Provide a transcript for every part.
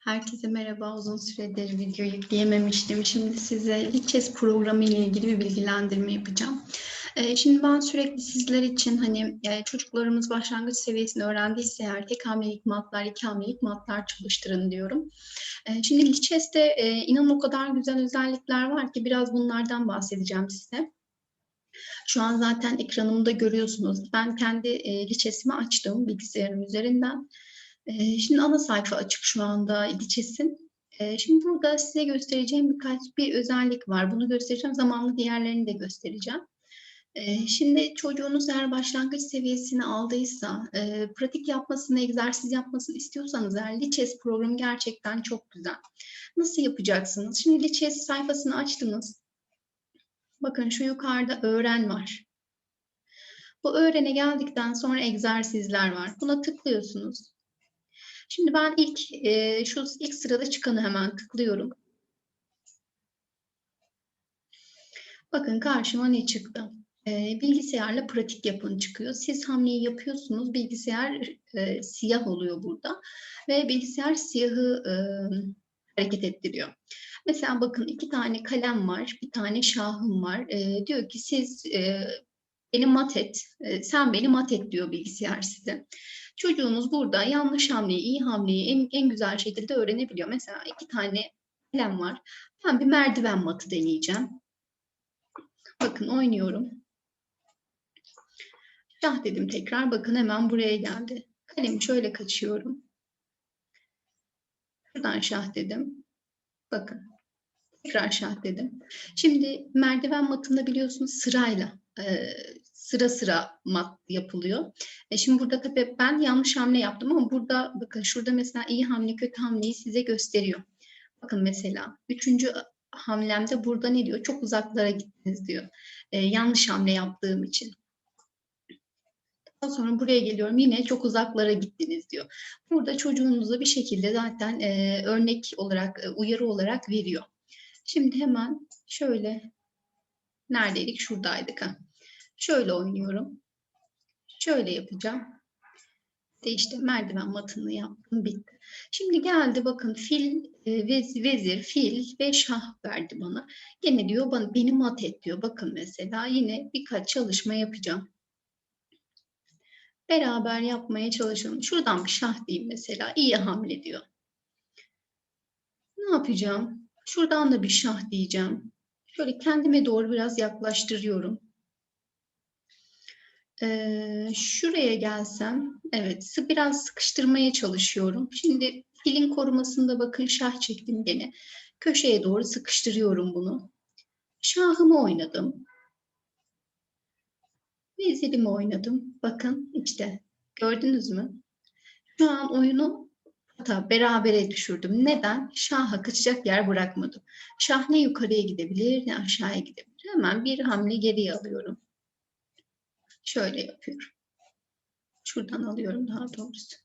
Herkese merhaba. Uzun süredir video yükleyememiştim. Şimdi size Lichess programı ile ilgili bir bilgilendirme yapacağım. Ee, Şimdi ben sürekli sizler için hani e, çocuklarımız başlangıç seviyesini öğrendiyse eğer tek hamlelik matlar, iki hamlelik matlar çalıştırın diyorum. Ee, Şimdi Lichess'te inanın o kadar güzel özellikler var ki biraz bunlardan bahsedeceğim size. Şu an zaten ekranımda görüyorsunuz. Ben kendi e, Lichess'imi açtım bilgisayarım üzerinden. Ee, Şimdi ana sayfa açık şu anda Lichess'in. Ee, Şimdi burada size göstereceğim birkaç bir özellik var. Bunu göstereceğim. Zamanlı diğerlerini de göstereceğim. Ee, Şimdi çocuğunuz eğer başlangıç seviyesini aldıysa, e, pratik yapmasını, egzersiz yapmasını istiyorsanız eğer Lichess programı gerçekten çok güzel. Nasıl yapacaksınız? Şimdi Lichess sayfasını açtınız. Bakın şu yukarıda öğren var. Bu öğrene geldikten sonra egzersizler var. Buna tıklıyorsunuz. Şimdi ben ilk e, şu ilk sırada çıkanı hemen tıklıyorum. Bakın karşıma ne çıktı? E, bilgisayarla pratik yapın çıkıyor. Siz hamleyi yapıyorsunuz. Bilgisayar e, siyah oluyor burada ve bilgisayar siyahı e, hareket ettiriyor. Mesela bakın iki tane kalem var, bir tane şahım var. E, diyor ki siz e, beni mat et, e, sen beni mat et diyor bilgisayar size. Çocuğunuz burada yanlış hamleyi, iyi hamleyi en, en güzel şekilde öğrenebiliyor. Mesela iki tane kalem var. Ben bir merdiven matı deneyeceğim. Bakın oynuyorum. Şah dedim tekrar. Bakın hemen buraya geldi. Kalemi şöyle kaçıyorum. Şuradan şah dedim. Bakın. Tekrar şah dedim. Şimdi merdiven matında biliyorsunuz sırayla e, sıra sıra mat yapılıyor. E şimdi burada tabii ben yanlış hamle yaptım ama burada bakın şurada mesela iyi hamle kötü hamleyi size gösteriyor. Bakın mesela üçüncü hamlemde burada ne diyor? Çok uzaklara gittiniz diyor. E, yanlış hamle yaptığım için. Daha sonra buraya geliyorum yine çok uzaklara gittiniz diyor. Burada çocuğunuza bir şekilde zaten e, örnek olarak, e, uyarı olarak veriyor. Şimdi hemen şöyle neredeydik? Şuradaydık. Ha. Şöyle oynuyorum. Şöyle yapacağım. İşte merdiven matını yaptım bitti. Şimdi geldi bakın fil, e, vez, vezir, fil ve şah verdi bana. Yine diyor bana beni mat et diyor. Bakın mesela yine birkaç çalışma yapacağım. Beraber yapmaya çalışalım. Şuradan bir şah diyeyim mesela. İyi hamle diyor. Ne yapacağım? Şuradan da bir şah diyeceğim. Şöyle kendime doğru biraz yaklaştırıyorum. Ee, şuraya gelsem, evet biraz sıkıştırmaya çalışıyorum. Şimdi filin korumasında bakın şah çektim gene. Köşeye doğru sıkıştırıyorum bunu. Şahımı oynadım. Vezirimi oynadım. Bakın işte gördünüz mü? Şu an oyunu hatta berabere düşürdüm. Neden? Şah'a kaçacak yer bırakmadım. Şah ne yukarıya gidebilir ne aşağıya gidebilir. Hemen bir hamle geriye alıyorum. Şöyle yapıyorum. Şuradan alıyorum daha doğrusu.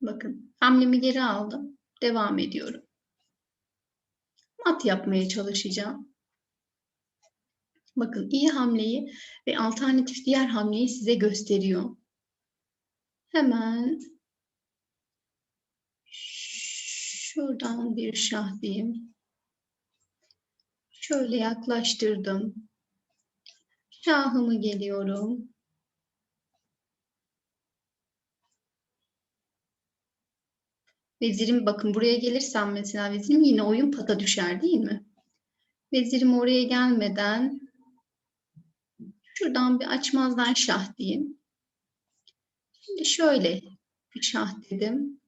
Bakın hamlemi geri aldım. Devam ediyorum. Mat yapmaya çalışacağım. Bakın iyi hamleyi ve alternatif diğer hamleyi size gösteriyor. Hemen şuradan bir şah diyeyim. Şöyle yaklaştırdım. Şahımı geliyorum. Vezirim bakın buraya gelirsem mesela vezirim yine oyun pata düşer değil mi? Vezirim oraya gelmeden şuradan bir açmazdan şah diyeyim. Şimdi şöyle bir şah dedim.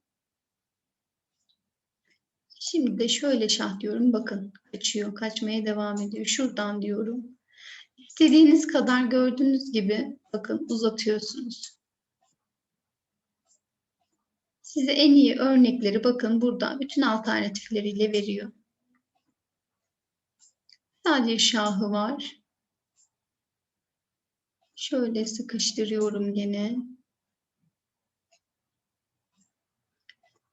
Şimdi de şöyle şah diyorum. Bakın kaçıyor. Kaçmaya devam ediyor. Şuradan diyorum. İstediğiniz kadar gördüğünüz gibi bakın uzatıyorsunuz. Size en iyi örnekleri bakın burada bütün alternatifleriyle veriyor. Sadece şahı var. Şöyle sıkıştırıyorum gene.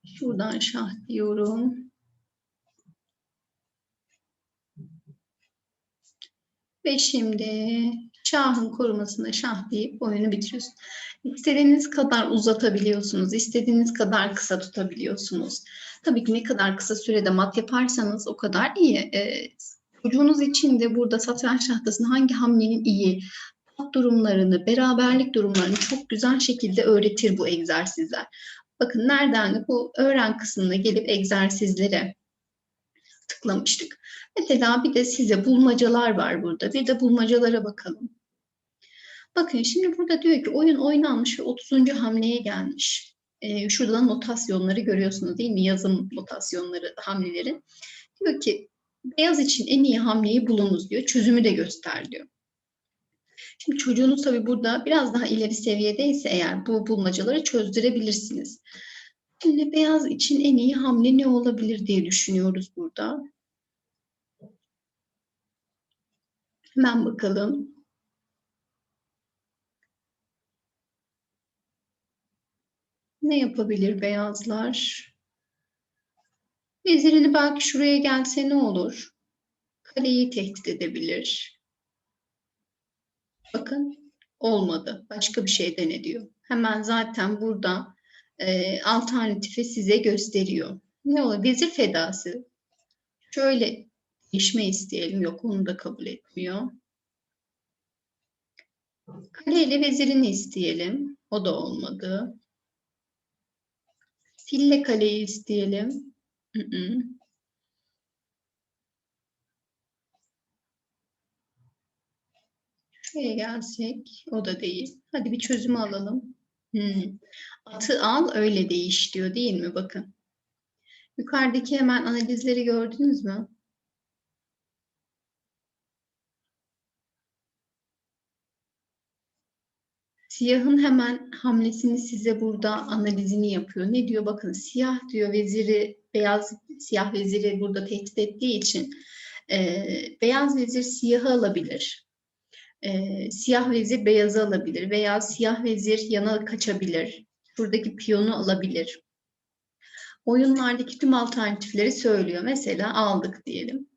Şuradan şah diyorum. Ve şimdi Şahın korumasına şah deyip oyunu bitiriyorsunuz. İstediğiniz kadar uzatabiliyorsunuz, istediğiniz kadar kısa tutabiliyorsunuz. Tabii ki ne kadar kısa sürede mat yaparsanız o kadar iyi. Ee, çocuğunuz için de burada satranç tahtasında hangi hamlenin iyi, tat durumlarını, beraberlik durumlarını çok güzel şekilde öğretir bu egzersizler. Bakın nereden de bu öğren kısmına gelip egzersizlere tıklamıştık. Mesela bir de size bulmacalar var burada. Bir de bulmacalara bakalım. Bakın şimdi burada diyor ki oyun oynanmış ve 30. hamleye gelmiş. Ee, şurada notasyonları görüyorsunuz değil mi? Yazım notasyonları, hamleleri. Diyor ki beyaz için en iyi hamleyi bulunuz diyor. Çözümü de göster diyor. Şimdi çocuğunuz tabii burada biraz daha ileri seviyedeyse eğer bu bulmacaları çözdürebilirsiniz. Şimdi beyaz için en iyi hamle ne olabilir diye düşünüyoruz burada. Hemen bakalım. Ne yapabilir beyazlar? Vezirini belki şuraya gelse ne olur? Kaleyi tehdit edebilir. Bakın olmadı. Başka bir şey dene diyor. Hemen zaten burada e, alternatifi size gösteriyor. Ne olur? Vezir fedası. Şöyle değişme isteyelim. Yok onu da kabul etmiyor. Kale ile vezirini isteyelim. O da olmadı. Fille kaleyi isteyelim. Hı -hı. Şuraya gelsek o da değil. Hadi bir çözümü alalım. Hmm. Atı al öyle değiş diyor değil mi? Bakın. Yukarıdaki hemen analizleri gördünüz mü? Siyahın hemen hamlesini size burada analizini yapıyor. Ne diyor? Bakın siyah diyor veziri, beyaz siyah veziri burada tehdit ettiği için e, beyaz vezir siyahı alabilir. E, siyah vezir beyazı alabilir veya siyah vezir yana kaçabilir. Buradaki piyonu alabilir. Oyunlardaki tüm alternatifleri söylüyor. Mesela aldık diyelim.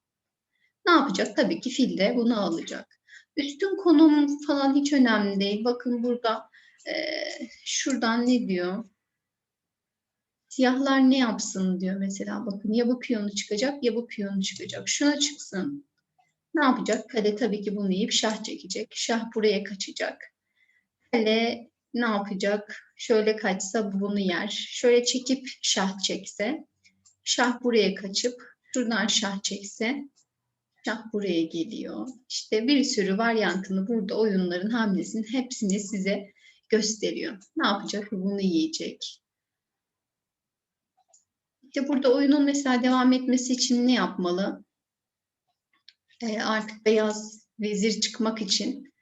Ne yapacak? Tabii ki fil de bunu alacak. Üstün konum falan hiç önemli değil. Bakın burada e, şuradan ne diyor? Siyahlar ne yapsın diyor mesela. Bakın ya bu piyonu çıkacak ya bu piyonu çıkacak. Şuna çıksın. Ne yapacak? Kale tabii ki bunu yiyip şah çekecek. Şah buraya kaçacak. Kale ne yapacak? Şöyle kaçsa bunu yer. Şöyle çekip şah çekse. Şah buraya kaçıp şuradan şah çekse şah buraya geliyor. İşte bir sürü varyantını burada oyunların hamlesinin hepsini size gösteriyor. Ne yapacak? Bunu yiyecek. İşte burada oyunun mesela devam etmesi için ne yapmalı? Ee, artık beyaz vezir çıkmak için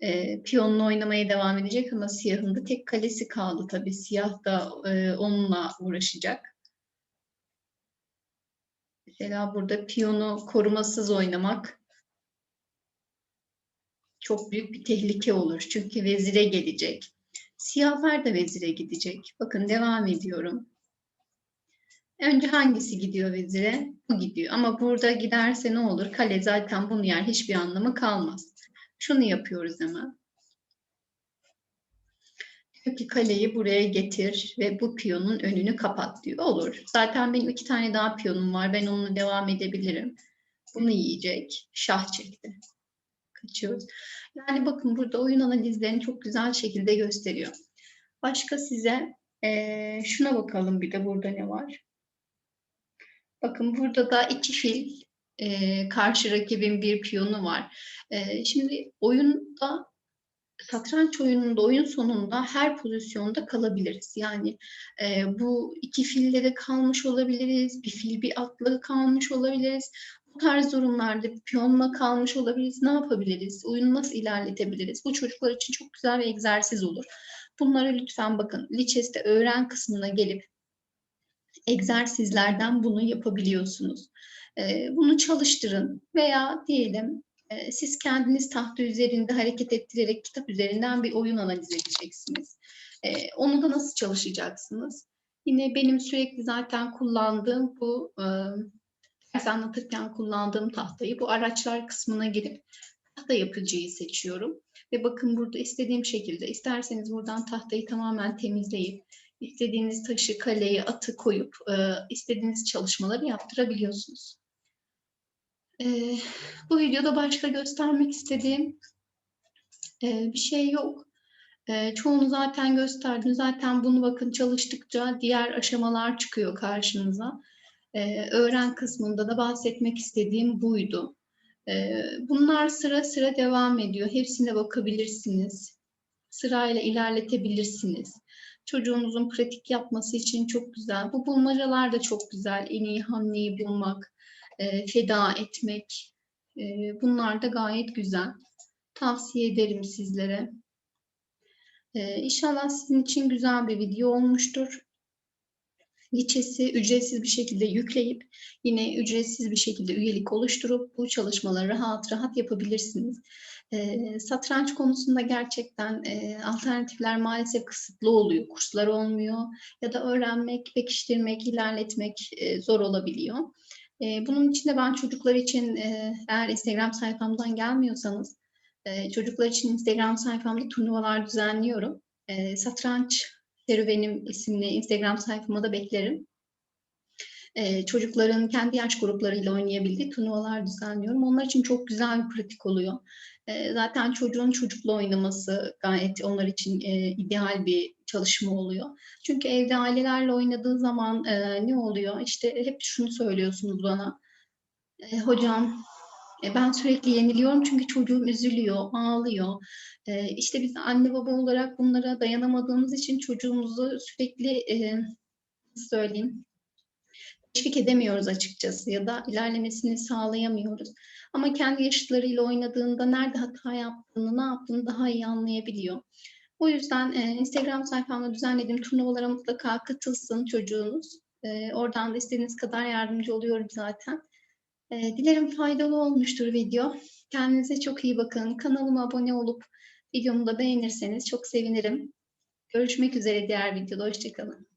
e, piyonla oynamaya devam edecek ama siyahın da tek kalesi kaldı tabii. Siyah da e, onunla uğraşacak. Mesela burada piyonu korumasız oynamak çok büyük bir tehlike olur. Çünkü vezire gelecek. Siyahlar da vezire gidecek. Bakın devam ediyorum. Önce hangisi gidiyor vezire? Bu gidiyor. Ama burada giderse ne olur? Kale zaten bunu yer. Hiçbir anlamı kalmaz. Şunu yapıyoruz hemen. Diyor ki kaleyi buraya getir ve bu piyonun önünü kapat diyor. Olur. Zaten benim iki tane daha piyonum var. Ben onunla devam edebilirim. Bunu yiyecek. Şah çekti. Kaçıyoruz. Yani bakın burada oyun analizlerini çok güzel şekilde gösteriyor. Başka size ee, şuna bakalım bir de burada ne var. Bakın burada da iki fil e, karşı rakibin bir piyonu var. E, şimdi oyunda satranç oyununda oyun sonunda her pozisyonda kalabiliriz. Yani e, bu iki fille de kalmış olabiliriz, bir fil bir atla kalmış olabiliriz. Bu tarz durumlarda piyonla kalmış olabiliriz. Ne yapabiliriz? Oyunu nasıl ilerletebiliriz? Bu çocuklar için çok güzel bir egzersiz olur. Bunlara lütfen bakın. Lichess'te öğren kısmına gelip egzersizlerden bunu yapabiliyorsunuz. E, bunu çalıştırın veya diyelim siz kendiniz tahta üzerinde hareket ettirerek kitap üzerinden bir oyun analiz edeceksiniz. Onu da nasıl çalışacaksınız? Yine benim sürekli zaten kullandığım bu ders anlatırken kullandığım tahtayı bu araçlar kısmına girip tahta yapıcıyı seçiyorum. Ve bakın burada istediğim şekilde isterseniz buradan tahtayı tamamen temizleyip istediğiniz taşı, kaleyi, atı koyup e, istediğiniz çalışmaları yaptırabiliyorsunuz. E, bu videoda başka göstermek istediğim e, bir şey yok. E, çoğunu zaten gösterdim. Zaten bunu bakın çalıştıkça diğer aşamalar çıkıyor karşınıza. E, öğren kısmında da bahsetmek istediğim buydu. E, bunlar sıra sıra devam ediyor. Hepsine bakabilirsiniz. Sırayla ilerletebilirsiniz. Çocuğunuzun pratik yapması için çok güzel. Bu bulmacalar da çok güzel. En iyi hamleyi bulmak, e, feda etmek. E, bunlar da gayet güzel. Tavsiye ederim sizlere. Ee, inşallah sizin için güzel bir video olmuştur. Liçesi ücretsiz bir şekilde yükleyip yine ücretsiz bir şekilde üyelik oluşturup bu çalışmaları rahat rahat yapabilirsiniz. E, satranç konusunda gerçekten e, alternatifler maalesef kısıtlı oluyor. Kurslar olmuyor ya da öğrenmek, pekiştirmek, ilerletmek e, zor olabiliyor. E, bunun için de ben çocuklar için e, eğer Instagram sayfamdan gelmiyorsanız e, çocuklar için Instagram sayfamda turnuvalar düzenliyorum. E, satranç serüvenim isimli Instagram sayfama da beklerim. E, çocukların kendi yaş gruplarıyla oynayabildiği turnuvalar düzenliyorum. Onlar için çok güzel bir pratik oluyor. E, zaten çocuğun çocukla oynaması gayet onlar için e, ideal bir çalışma oluyor. Çünkü evde ailelerle oynadığı zaman e, ne oluyor? İşte hep şunu söylüyorsunuz bana. E, hocam ben sürekli yeniliyorum çünkü çocuğum üzülüyor, ağlıyor. E, işte biz anne baba olarak bunlara dayanamadığımız için çocuğumuzu sürekli e, söyleyeyim teşvik edemiyoruz açıkçası ya da ilerlemesini sağlayamıyoruz. Ama kendi yaşıtlarıyla oynadığında nerede hata yaptığını, ne yaptığını daha iyi anlayabiliyor. O yüzden e, Instagram sayfamda düzenlediğim turnuvalara mutlaka katılsın çocuğunuz. E, oradan da istediğiniz kadar yardımcı oluyorum zaten. E, dilerim faydalı olmuştur video. Kendinize çok iyi bakın. Kanalıma abone olup videomu da beğenirseniz çok sevinirim. Görüşmek üzere diğer videoda. Hoşçakalın.